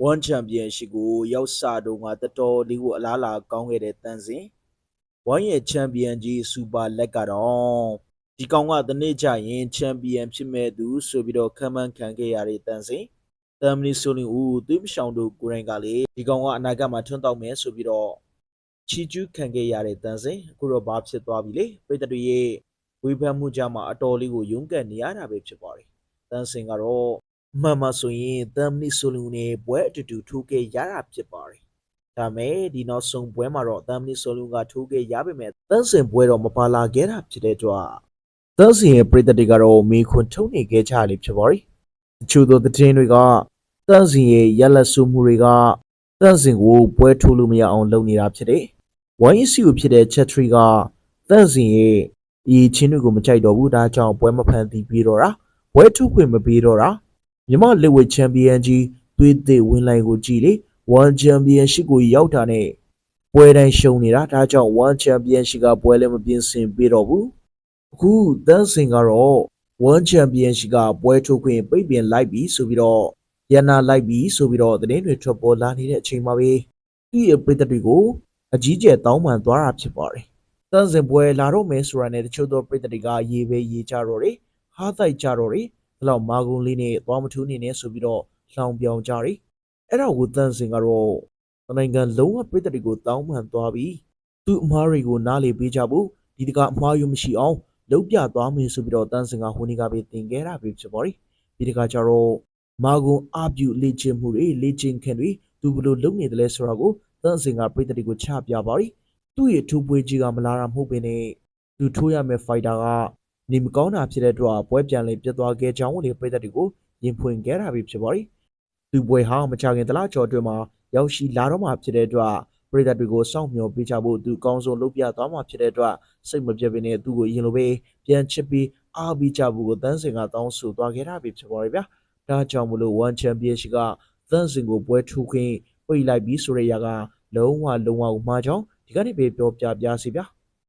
One Championship ကိုရောက်စတော့ကတော်တော်လေးကိုအလားအလာကောင်းခဲ့တဲ့တန်းစင်ဝိုင်းရဲ့ချန်ပီယံကြီးစူပါလက်ကတော့ဒီကောင်ကတနေ့ကျရင်ချန်ပီယံဖြစ်မဲ့သူဆိုပြီးတော့ခံမှန်းခံခဲ့ရတဲ့တန်းစင်တမ်မနီဆိုလင်ဦးသွေးမရှောင်တို့ကိုယ်တိုင်ကလေဒီကောင်ကအနာဂတ်မှာထွန်းတောက်မယ်ဆိုပြီးတော့ချီကျူးခံခဲ့ရတဲ့တန်းစင်အခုတော့ဘာဖြစ်သွားပြီလေပြည်သက်တွေရဲ့ဝေဖန်မှုကြမှာအတော်လေးကိုရုန်းကန်နေရတာပဲဖြစ်ပါတယ်တန်းစင်ကတော့ မှန်မှဆိုရင်တမ်မနီဆိုလူနဲ့ပွဲအတူတူထိုးခဲ့ရတာဖြစ်ပါတယ်။ဒါမဲ့ဒီနောက်ဆုံးပွဲမှာတော့တမ်မနီဆိုလူကထိုးခဲ့ရပေမဲ့တန်းစင်ပွဲတော့မပါလာခဲ့တာဖြစ်တဲ့အတွက်တန်းစင်ရဲ့ပြည်သက်တွေကတော့မေခွန်ထုံနေခဲ့ကြလိမ့်ဖြစ်ပါတယ်။တချို့သောသတင်းတွေကတန်းစင်ရဲ့ရလက်ဆူမှုတွေကတန်းစင်ကိုပွဲထိုးလို့မရအောင်လုပ်နေတာဖြစ်တယ်။ YC ကိုဖြစ်တဲ့ Chat Tree ကတန်းစင်ရဲ့အရေးချင်းတွေကိုမကြိုက်တော့ဘူးဒါကြောင့်ပွဲမဖန်တီးပြီးတော့တာပွဲထုတ်ခွင့်မပေးတော့တာ မြမလက်ဝဲချန်ပီယံကြီးသွေးသစ်ဝင်လိုက်ကိုကြည်လေ1ချန်ပီယံရှိကိုရောက်တာနဲ့ပွဲတိုင်းရှုံနေတာဒါကြောင့်1ချန်ပီယံရှိကပွဲလည်းမပြင်းစင်ပြတော့ဘူးအခုတန်းစင်ကတော့1ချန်ပီယံရှိကပွဲထုတ်ခွင့်ပိတ်ပင်လိုက်ပြီဆိုပြီးတော့ရန်နာလိုက်ပြီဆိုပြီးတော့သတင်းတွေထွက်ပေါ်လာနေတဲ့အချိန်မှာပဲဒီအပိသက်တွေကိုအကြီးကျယ်တောင်းပန်သွားတာဖြစ်ပါတယ်တန်းစင်ပွဲလာတော့မယ်ဆိုတာနဲ့တချို့သောပိသက်တွေကရေးပဲရေးကြတော့တယ်ဟားတိုက်ကြတော့တယ် ဒီလောက်မာကုံလေးနဲ့သွားမထူးနေနဲ့ဆိုပြီးတော့လောင်ပြောင်ကြတယ်အဲ့ဒါကိုတန်စင်ကတော့တနိုင်ငံလုံးဝပြည်သက်တွေကိုတောင်းပန်သွားပြီးသူ့အမားတွေကိုနားလေပေးကြဖို့ဒီတကအမှားယူမရှိအောင်လုံးပြသွားမယ်ဆိုပြီးတော့တန်စင်ကဟိုနေ့ကပဲတင်ခဲ့တာပဲဖြစ်ပါတယ်ဒီတကကြတော့မာကုံအပြုလေ့ကျင့်မှုတွေလေ့ကျင့်ခင်တွေသူဘယ်လိုလုပ်နေတယ်လဲဆိုတာကိုတန်စင်ကပြည်သက်တွေကိုချပြပါတယ်သူ့ရဲ့ထူပွေးကြီးကမလာတာမဟုတ်ဘဲနဲ့သူထိုးရမယ့်ဖိုက်တာက နေမကောင်းတာဖြစ်တဲ့အတွက်ပွဲပြန်လေပြတ်သွားခဲ့ကြောင်းလေပြည်သက်တွေကိုရင်ဖွင့်ခဲ့တာပဲဖြစ်ပါတယ်။သူပွဲဟာမချခင်တလားကျော်အတွင်းမှာရောက်ရှိလာတော့မှဖြစ်တဲ့အတွက်ပြည်သက်တွေကိုစောင့်မျှော်ပေးချဖို့သူအကောင်းဆုံးလုပ်ပြသွားမှဖြစ်တဲ့အတွက်စိတ်မပြတ်ဘဲနဲ့သူ့ကိုရင်လိုပဲပြန်ချစ်ပြီးအားပေးကြဖို့ကိုတန်းစင်ကတောင်းဆိုသွားခဲ့တာပဲဖြစ်ပါတယ်ဗျာ။ဒါကြောင့်မလို့ One Championship ကတန်းစင်ကိုပွဲထူခွင့်ပိတ်လိုက်ပြီးဆိုရရကလုံးဝလုံးဝမှားကြောင်းဒီကနေ့ပဲပြောပြပြစီဗျာ။